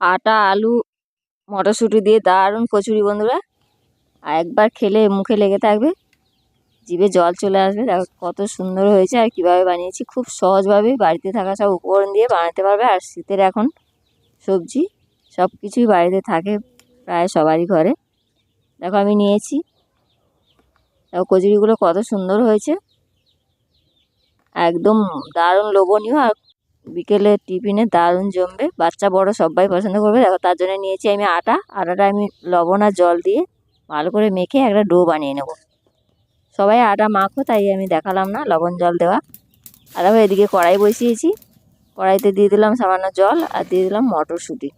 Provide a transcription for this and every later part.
আটা, আলু, মটরশুঁটি দিয়ে দারুণ কচুরি বন্ধুরা। আর একবার খেলে মুখে লেগে থাকবে, জিভে জল চলে আসবে। দেখো কত সুন্দর হয়েছে আর কীভাবে বানিয়েছি। খুব সহজভাবে বাড়িতে থাকা সব উপকরণ দিয়ে বানাতে পারবে। আর শীতের এখন সবজি সব কিছুই বাড়িতে থাকে প্রায় সবারই ঘরে। দেখো আমি নিয়েছি। দেখো কচুরিগুলো কত সুন্দর হয়েছে। একদম দারুণ লোভনীয় আর বিকেলে টিফিনে দারুণ জমবে। বাচ্চা, বড় সবাই পছন্দ করবে। দেখো, তার জন্য নিয়েছি আমি আটা। আটাটা আমি লবণ আর জল দিয়ে ভালো করে মেখে একটা ডো বানিয়ে নেব। সবাই আটা মাখো, তাই আমি দেখালাম না, লবণ, জল দেওয়া। আর দেখো, এদিকে কড়াই বসিয়েছি। কড়াইতে দিয়ে দিলাম সামান্য জল আর দিয়ে দিলাম মটরশুঁটি।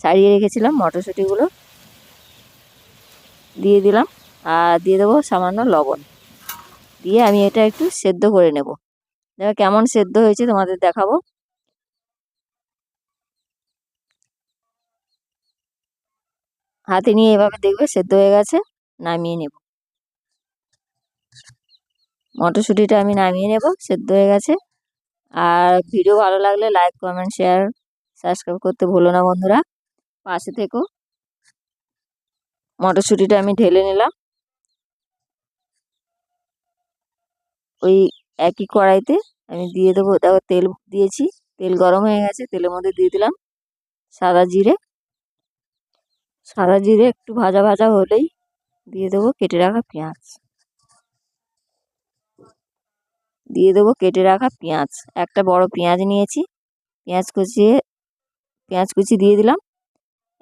ছাড়িয়ে রেখেছিলাম মটরশুঁটিগুলো। দিয়ে দিলাম। আর দিয়ে দেবো সামান্য লবণ। দিয়ে আমি এটা একটু সেদ্ধ করে নেব। দেখো কেমন সেদ্ধ হয়েছে, তোমাদের দেখাবো। হাতে নিয়ে এভাবে দেখবে সেদ্ধ হয়ে গেছে, নামিয়ে নেব। মটরশুঁটিটা আমি নামিয়ে নেব, সেদ্ধ হয়ে গেছে। আর ভিডিও ভালো লাগলে লাইক, কমেন্ট, শেয়ার, সাবস্ক্রাইব করতে ভুলো না বন্ধুরা। পাশে থেকো। মটরশুঁটিটা আমি ঢেলে নিলাম। ওই একই কড়াইতে আমি দিয়ে দেবো দেখো তেল দিয়েছি, তেল গরম হয়ে গেছে, তেলের মধ্যে দিয়ে দিলাম সাদা জিরে। সাদা জিরে একটু ভাজা ভাজা হলেই দিয়ে দেবো কেটে রাখা পেঁয়াজ। দিয়ে দেবো কেটে রাখা পেঁয়াজ। একটা বড় পেঁয়াজ নিয়েছি, পেঁয়াজ কুচিয়ে, পেঁয়াজ কুচি দিয়ে দিলাম।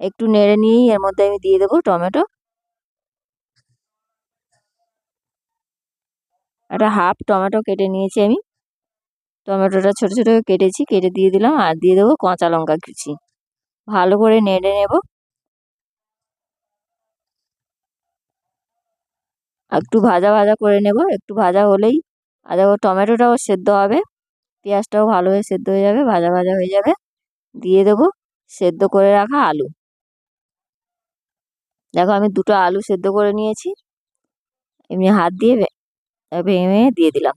একটু নেড়ে নিয়েই এর মধ্যে আমি দিয়ে দেবো টমেটো। একটা হাফ টমেটো কেটে নিয়েছি আমি। টমেটোটা ছোটো ছোটো কেটেছি, কেটে দিয়ে দিলাম আর দিয়ে দেবো কাঁচা লঙ্কা কুচি। ভালো করে নেড়ে নেব। একটু ভাজা ভাজা করে নেব। একটু ভাজা হলেই আর দেখো টমেটোটাও সেদ্ধ হবে। পেঁয়াজটাও ভালো হয়ে সেদ্ধ হয়ে যাবে, ভাজা ভাজা হয়ে যাবে। দিয়ে দেবো সেদ্ধ করে রাখা আলু। দেখো আমি দুটো আলু সেদ্ধ করে নিয়েছি। এমনি হাত দিয়ে ভেঙে দিয়ে দিলাম।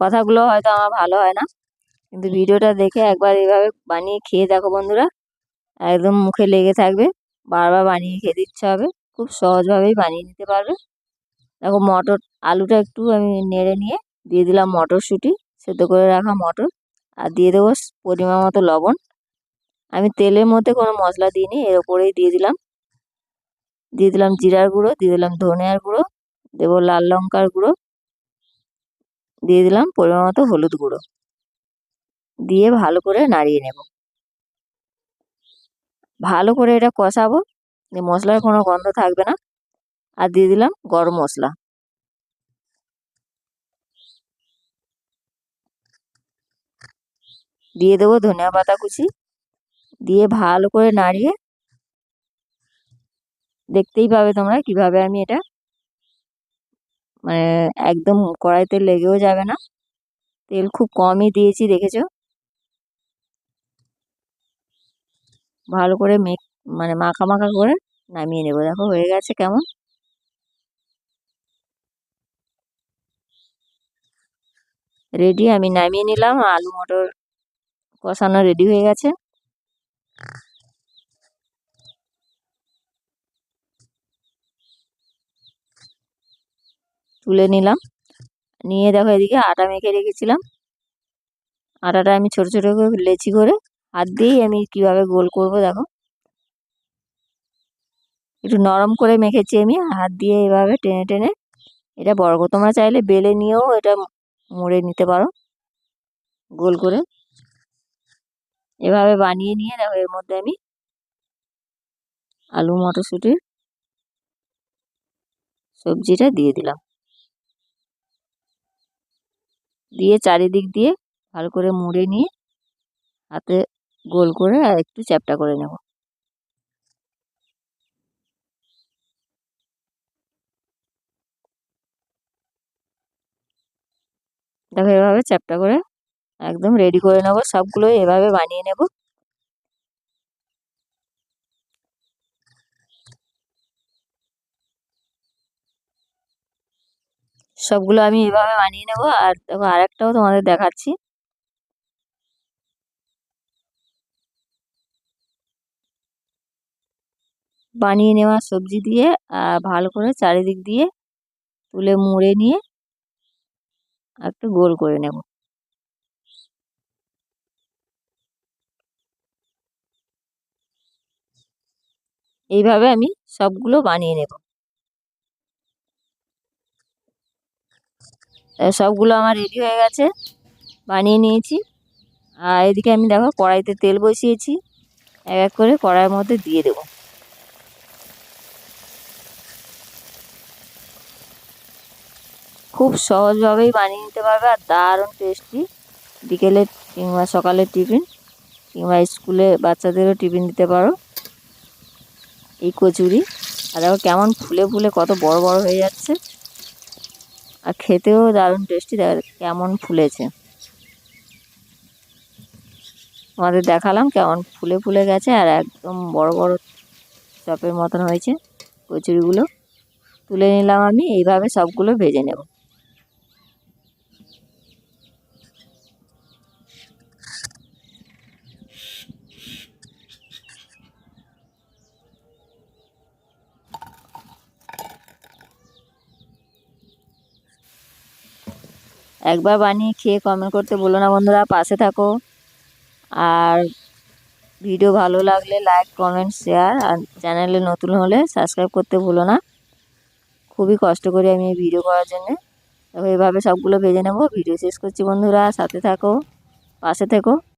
কথাগুলো হয়তো আমার ভালো হয় না, কিন্তু ভিডিওটা দেখে একবার এভাবে বানিয়ে খেয়ে দেখো বন্ধুরা। একদম মুখে লেগে থাকবে, বারবার বানিয়ে খেতে ইচ্ছা হবে, খুব সহজভাবেই বানিয়ে নিতে পারবে। দেখো মটর, আলুটা একটু আমি নেড়ে নিয়ে দিয়ে দিলাম মটরশুঁটি, সেদ্ধ করে রাখা মটর, আর দিয়ে দেবো পরিমাণ মতো লবণ। আমি তেলের মধ্যে কোনো মশলা দিইনি, এর ওপরেই দিয়ে দিলাম। দিয়ে দিলাম জিরার গুঁড়ো, দিয়ে দিলাম ধনিয়ার গুঁড়ো, দেবো লাল লঙ্কার গুঁড়ো, দিয়ে দিলাম পরিমাণ মতো হলুদ গুঁড়ো। দিয়ে ভালো করে নাড়িয়ে নেব। ভালো করে এটা কষাবো মশলার কোনো গন্ধ থাকবে না। আর দিয়ে দিলাম গরম মশলা। দিয়ে দেবো ধনিয়া পাতা কুচি। দিয়ে ভালো করে নাড়িয়ে দেখতেই পাবে তোমরা কীভাবে আমি এটা মানে একদম কড়াইতে লেগেও যাবে না। তেল খুব কমই দিয়েছি, দেখেছ? ভালো করে মেক মানে মাখা মাখা করে নামিয়ে নেব। দেখো, হয়ে গেছে কেমন? রেডি আমি নামিয়ে নিলাম। আলু মটর কষানো রেডি হয়ে গেছে। তুলে নিলাম। নিয়ে দেখো এদিকে আটা মেখে রেখেছিলাম। আটাটা আমি ছোটো ছোটো করে লেচি করে হাত দিয়েই আমি কীভাবে গোল করব দেখো। একটু নরম করে মেখেছি আমি, হাত দিয়ে এভাবে টেনে টেনে। এটা বড়, তোমরা চাইলে বেলে নিয়েও এটা মুড়ে নিতে পারো। গোল করে। এভাবে বানিয়ে নিয়ে দেখো এর মধ্যে আমি আলু মটরশুঁটির সবজিটা দিয়ে দিলাম। দিয়ে চারিদিক দিয়ে ভালো করে মুড়ে নিয়ে হাতে গোল করে আর একটু চ্যাপটা করে নেব। দেখো এভাবে চ্যাপটা করে একদম রেডি করে নেব। সবগুলো এভাবে বানিয়ে নেব। সবগুলো আমি এভাবে বানিয়ে নেব। আর দেখো, আরেকটাও তোমাদের দেখাচ্ছি। বানিয়ে নেওয়া সবজি দিয়ে আর ভালো করে চারিদিক দিয়ে তুলে মুড়ে নিয়ে একটু গোল করে নেব। এইভাবে আমি সবগুলো বানিয়ে নেব। সবগুলো আমার রেডি হয়ে গেছে। বানিয়ে নিয়েছি। আর এদিকে আমি দেখো কড়াইতে তেল বসিয়েছি। এক এক করে কড়াইয়ের মধ্যে দিয়ে দেবো। খুব সহজভাবেই বানিয়ে নিতে পারবে আর দারুণ টেস্টি বিকেলে কিংবা সকালের টিফিন কিংবা স্কুলে বাচ্চাদেরও টিফিন দিতে পারো। এই কচুরি। আর দেখো কেমন ফুলে ফুলে কত বড় বড় হয়ে যাচ্ছে। আর খেতেও দারুণ টেস্টি কেমন ফুলেছে। আমাদের দেখালাম কেমন ফুলে ফুলে গেছে আর একদম বড় বড় চপের মতন হয়েছে কচুরিগুলো। তুলে নিলাম আমি, এইভাবে সবগুলো ভেজে নেব। একবার বানিয়ে খেয়ে কমেন্ট করতে বলো না বন্ধুরা, পাশে থাকো। আর ভিডিও ভালো লাগলে লাইক কমেন্ট শেয়ার আর চ্যানেলে নতুন হলে সাবস্ক্রাইব করতে ভুলো না। খুবই কষ্ট করি আমি এই ভিডিও করার জন্যে। এভাবে সবগুলো ভেজে নেব ভিডিও শেষ করছি বন্ধুরা, সাথে থাকো, পাশে থেকো।